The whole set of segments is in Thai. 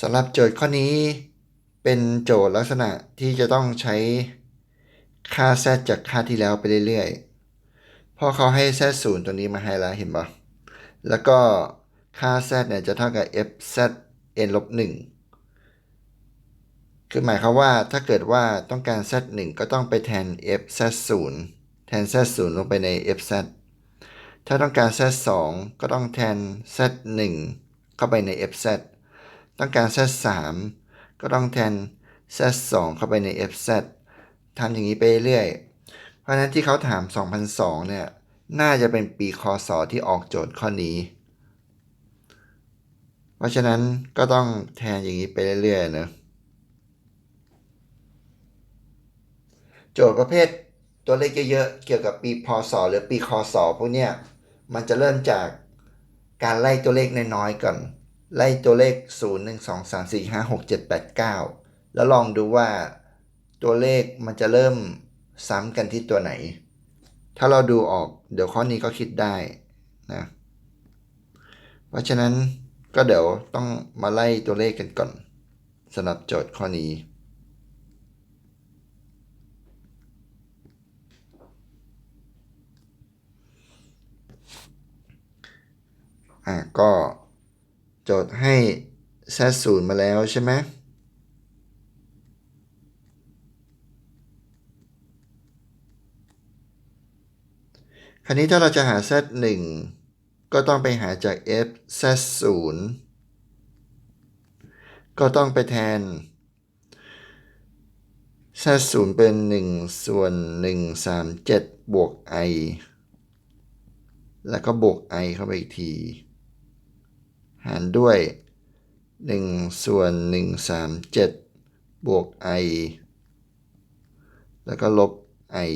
สำหรับโจทย์ข้อนี้เป็นโจทย์ลักษณะที่จะต้องใช้ค่า z จากค่าที่แล้วไปเรื่อยๆพราะเขาให้ z ศูนย์ตัวนี้มาให้แล้วเห็นปะแล้วก็ค่า z เนี่ยจะเท่ากับ f z n ลบ1คือหมายความว่าถ้าเกิดว่าต้องการ z 1ก็ต้องไปแทน f z 0แทน z 0ลงไปใน f z ถ้าต้องการ z 2ก็ต้องแทน z 1เข้าไปใน f z ต้องการ z 3ก็ต้องแทน z 2เข้าไปใน f z ทำอย่างนี้ไปเรื่อย เพราะฉะนั้นที่เขาถาม 2002 เนี่ย น่าจะเป็นปีคศที่ออกโจทย์ข้อนี้ เพราะฉะนั้นก็ต้องแทนอย่างนี้ไปเรื่อยๆนะโจทย์ประเภทตัวเลขเยอะๆ เกี่ยวกับปีพศหรือปีคศพวกเนี้ย มันจะเริ่มจากการไล่ตัวเลขน้อยๆก่อน ไล่ตัวเลข 0 1 2 3 4 5 6 7 8 9 แล้วลองดูว่าตัวเลขมันจะเริ่มซ้ำกันที่ตัวไหน ถ้าเราดูออกเดี๋ยวข้อนี้ก็คิดได้นะเพราะฉะนั้นก็เดี๋ยวต้องมาไล่ตัวเลขกันก่อนสำหรับโจทย์ข้อนี้ อะก็ โจทย์ให้ z ศูนย์มาแล้วใช่ไหมคราวนี้ถ้าเราจะหา z 1ก็ต้องไปหาจาก f z 0ก็ต้องไปแทน z 0เป็น 1 ส่วน 1 3 7 บวก i แล้วก็บวก i เข้าไปอีกที หารด้วย 1 ส่วน 1 3 7 บวก i แล้วก็ลบ i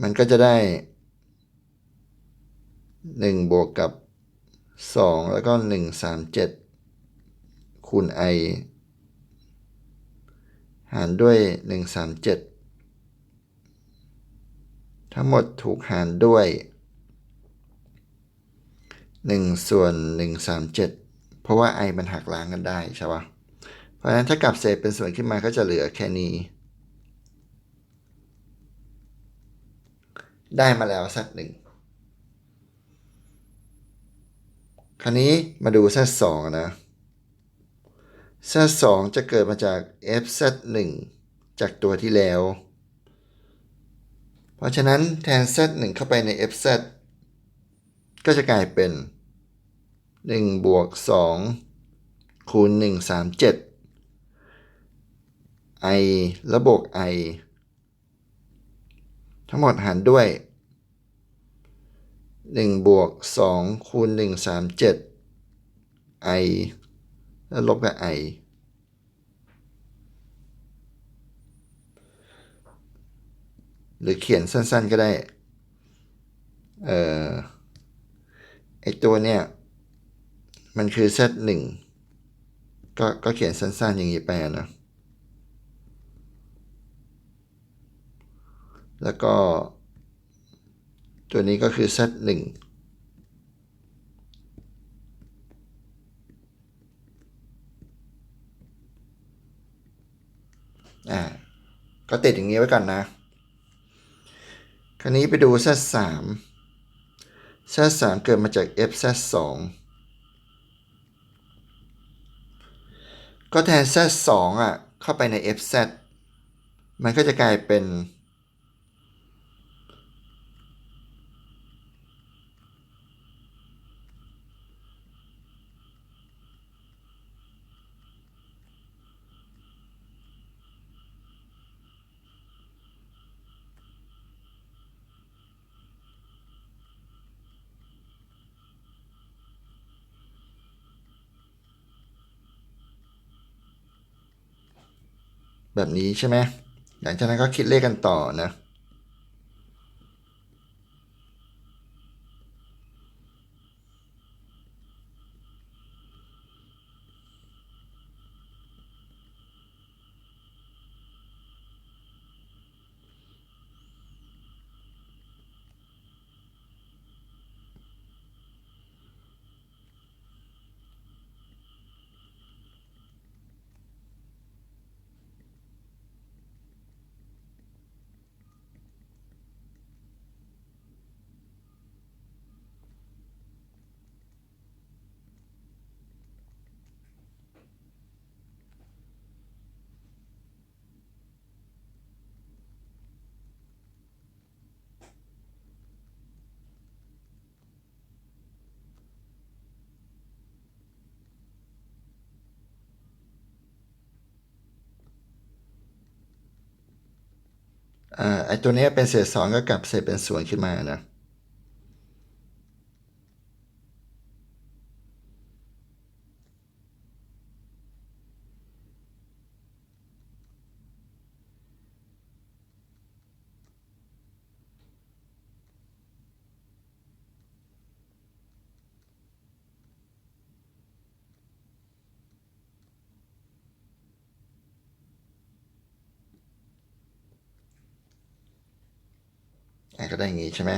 มันก็จะได้ 1 บวกกับ 2 แล้วก็ 1 3 7 คูณ i หารด้วย 1 3 7 ทั้งหมดถูกหารด้วย 1 ส่วน 1 3 7 เพราะว่า i มันหักล้างกันได้ใช่ปะเพราะฉะนั้นถ้ากลับเศษเป็นส่วนขึ้นมาก็จะเหลือแค่นี้ ได้มาแล้วสักหนึ่งคราวนี้มาดู z 2นะ z 2จะเกิดมาจาก f z 1จากตัวที่แล้ว เพราะฉะนั้นแทน z 1เข้าไปใน f z ก็จะกลายเป็น 1 บวก 2 คูณ 1 3 7 i แล้วบวก i ทั้งหมดหารด้วย 1 บวก 2 คูณ 1 3 7 i แล้วลบกับ i หรือเขียนสั้นๆก็ได้ เอ่อ ไอตัวเนี่ย มันคือ z 1ก็ก็เขียนสั้นๆอย่างนี้ไปนะ แล้วก็ ตัวนี้ก็คือ z 1อ่า ก็ติดอย่างนี้ไว้ก่อนนะ คราวนี้ไปดู z 3 z 3เกิดมาจาก f z 2ก็แทน z 2อะ เข้าไปใน f z มันก็จะกลายเป็น แบบนี้ใช่ไหมหลังจากนั้นก็คิดเลขกันต่อนะ ไอตัวเนี้ยเป็นเศษสองก็กลับเศษเป็นส่วนขึ้นมานะ ก็ได้อย่างนี้ใช่ไหม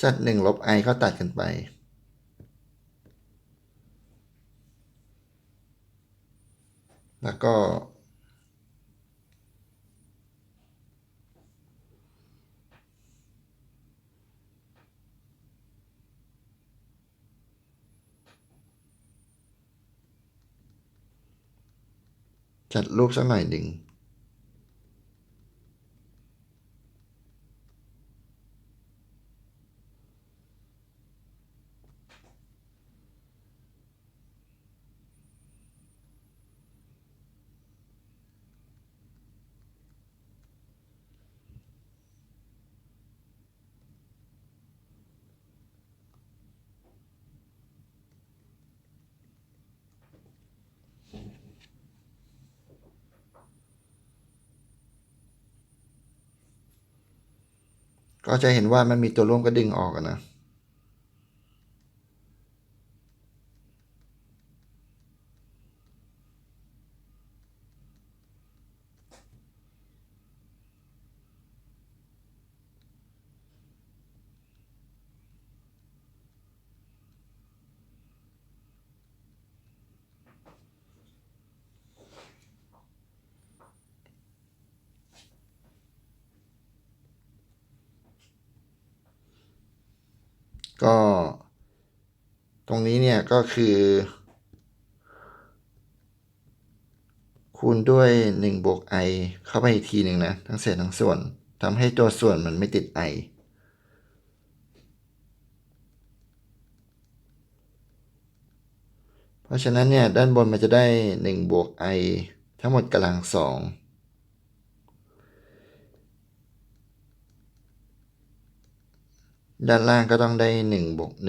z หนึ่งลบ i ก็ตัดกันไป แล้วก็ จัดรูปสักหน่อยหนึ่ง ก็จะเห็นว่ามันมีตัวร่วมก็ดึงออกนะ ก็ตรงนี้เนี่ยก็คือ คูณด้วย1บวก i เข้าไปอีกทีหนึ่งนะ ทั้งเศษทั้งส่วนทำให้ตัวส่วนมันไม่ติด i เพราะฉะนั้นเนี่ย ด้านบนมันจะได้1บวก i ทั้งหมดกำลังสอง ด้านล่างก็ต้องได้1บวก1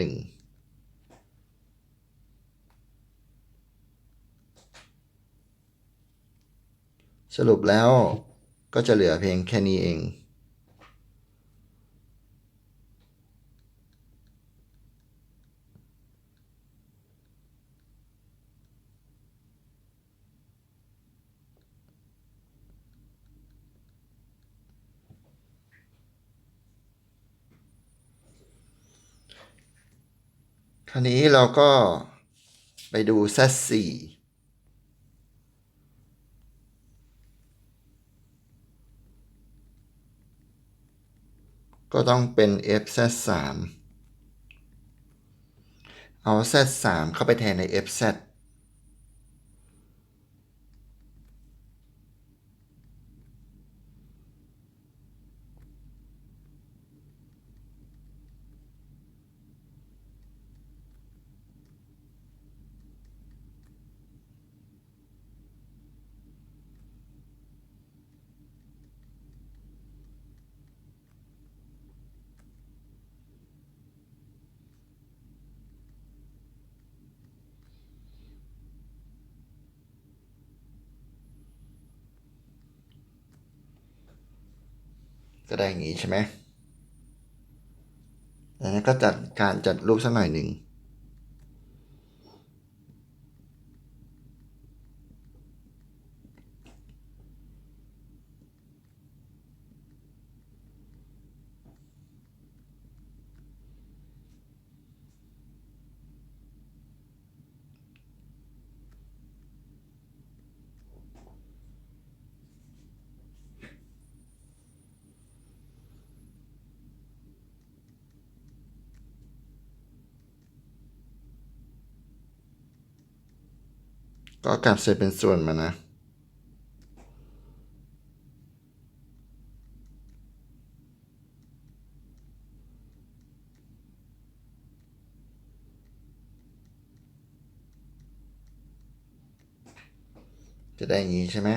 สรุปแล้วก็จะเหลือเพียงแค่นี้เอง ราวนี้เราก็ไปดูเซตสี่ก็ต้องเป็น FZ3 เอา Z3 เข้าไปแทนใน FZ ก็ได้อย่างนี้ใช่ไหมแล้วก็จัดการจัดรูปสักหน่อยหนึ่ง ก็กลับเศษเป็นส่วนมานะ จะได้อย่างนี้ใช่ไหม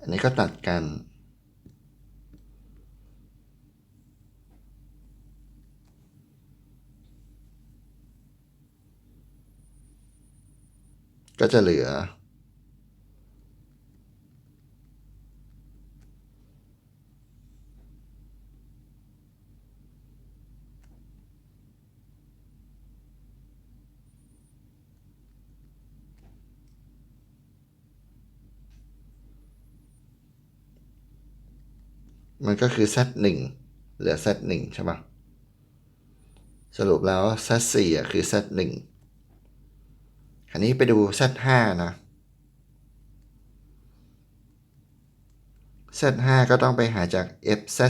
อันนี้ก็ตัดกัน ก็จะเหลือ มันก็คือ z 1เหลือ z 1ใช่ปะสรุปแล้ว z 4อะคือ z 1 คราวนี้ไปดู z 5 นะ z 5 ก็ต้องไปหาจาก f z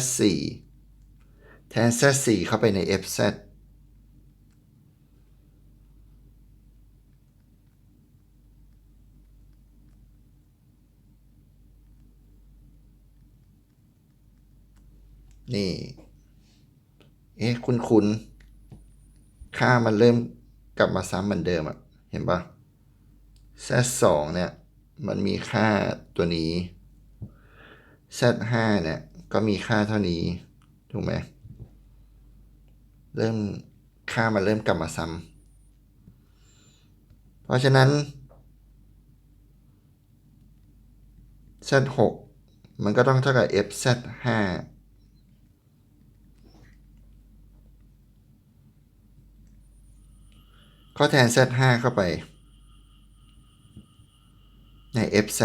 4 แทน z 4 เข้าไปใน f z นี่ เอ๊ะ คุณคุณ ค่ามันเริ่มกลับมาซ้ำเหมือนเดิมอะ เห็นปะ z 2เนี่ย มันมีค่าตัวนี้ z 5เนี่ย ก็มีค่าเท่านี้ ถูกไหม เริ่มค่ามันเริ่มกลับมาซ้ำ เพราะฉะนั้น z 6มันก็ต้องเท่ากับ f z 5ก็แทน z5 เข้าไป ใน fz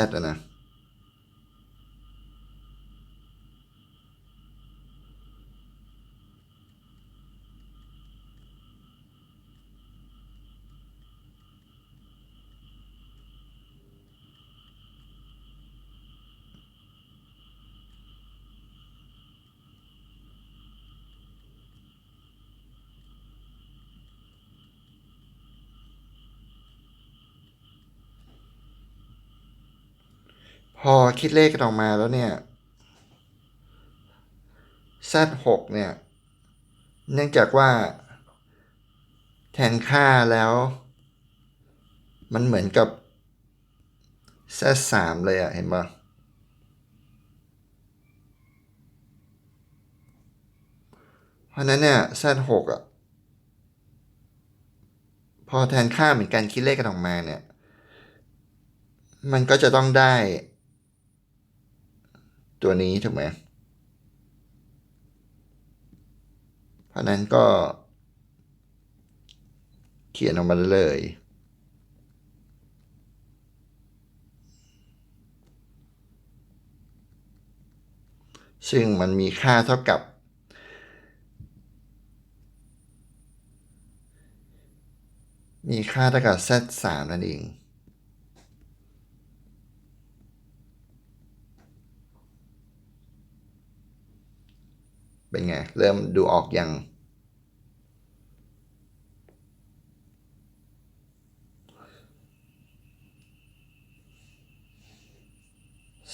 พอคิดเลขกันออกมาแล้วเนี่ย z 6 เนี่ย เนื่องจากว่า แทนค่าแล้ว มันเหมือนกับ z 3 เลยอะเห็นปะเพราะนั้นเนี่ย z 6อะพอแทนค่าเหมือนกันคิดเลขกันออกมาเนี่ย มันก็จะต้องได้ ตัวนี้ถูกไหมเพราะนั้นก็ เขียนออกมาเลยซึ่งมันมีค่าเท่ากับ มีค่าเท่ากับ z 3นั่นเอง เป็นไง เริ่มดูออกอยัง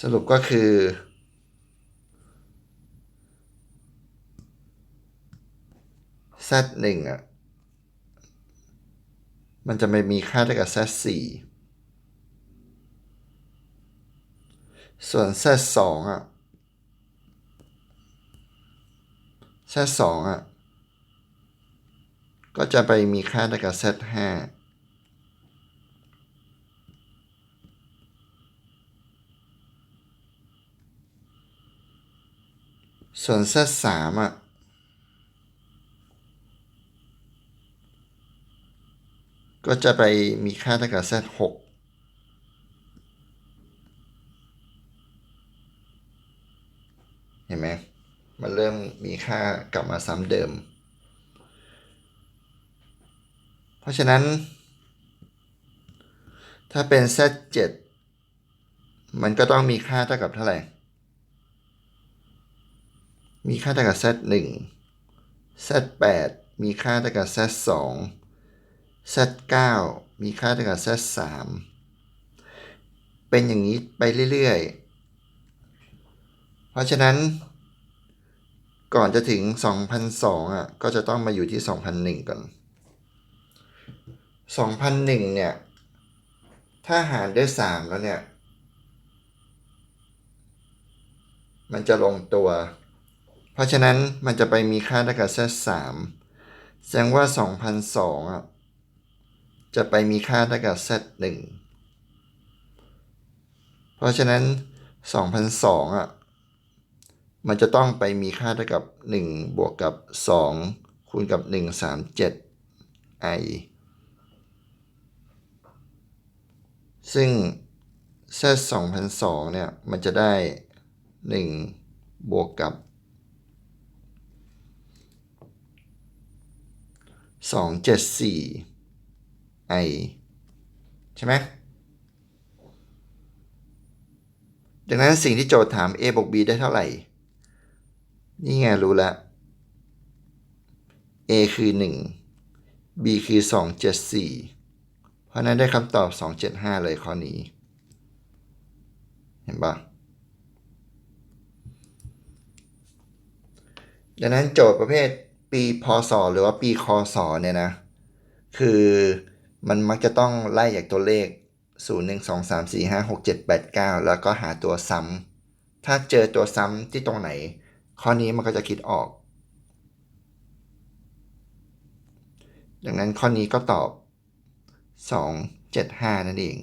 สรุปก็คือ z 1อะ มันจะไม่มีค่าเท่ากับ z 4ส่วน z 2อะ z 2อะ ก็จะไปมีค่าเท่ากับ z 5ส่วน z 3อะ ก็จะไปมีค่าเท่ากับ z 6เห็นไหม มันเริ่มมีค่ากลับมาซ้ำเดิม เพราะฉะนั้น ถ้าเป็น z 7 มันก็ต้องมีค่าเท่ากับเท่าไหร่ มีค่าเท่ากับ z 1 z 8 มีค่าเท่ากับ z 2 z 9 มีค่าเท่ากับ z 3 เป็นอย่างนี้ไปเรื่อยๆ เพราะฉะนั้น ก่อนจะถึง 2002อะก็จะต้องมาอยู่ที่ 2001 ก่อน 2001 เนี่ย ถ้าหารด้วย 3 แล้วเนี่ย มันจะลงตัว เพราะฉะนั้นมันจะไปมีค่าเท่ากับ z 3แสดงว่า 2002อะจะไปมีค่าเท่ากับ z 1เพราะฉะนั้น 2002อะ มันจะต้องไปมีค่าเท่ากับ 1 บวกกับ 2 คูณกับ 137 i ซึ่ง z 2002เนี่ย มันจะได้ 1 บวกกับ 274 i ใช่ไหมดังนั้นสิ่งที่โจทย์ถาม a บวก b ได้เท่าไหร่ นี่ไงรู้แล้ว a คือ 1 b คือ 274 เพราะนั้นได้คำตอบ 275 เลยข้อนี้ เห็นปะดังนั้นโจทย์ประเภทปีพศหรือว่าปีคศเนี่ยนะ คือมันมักจะต้องไล่จากตัวเลข 0 1 2 3 4 5 6 7 8 9 แล้วก็หาตัวซ้ำถ้าเจอตัวซ้ำที่ตรงไหน ข้อนี้มันก็จะคิดออก ดังนั้นข้อนี้ก็ตอบ 2 7 5 นั่นเอง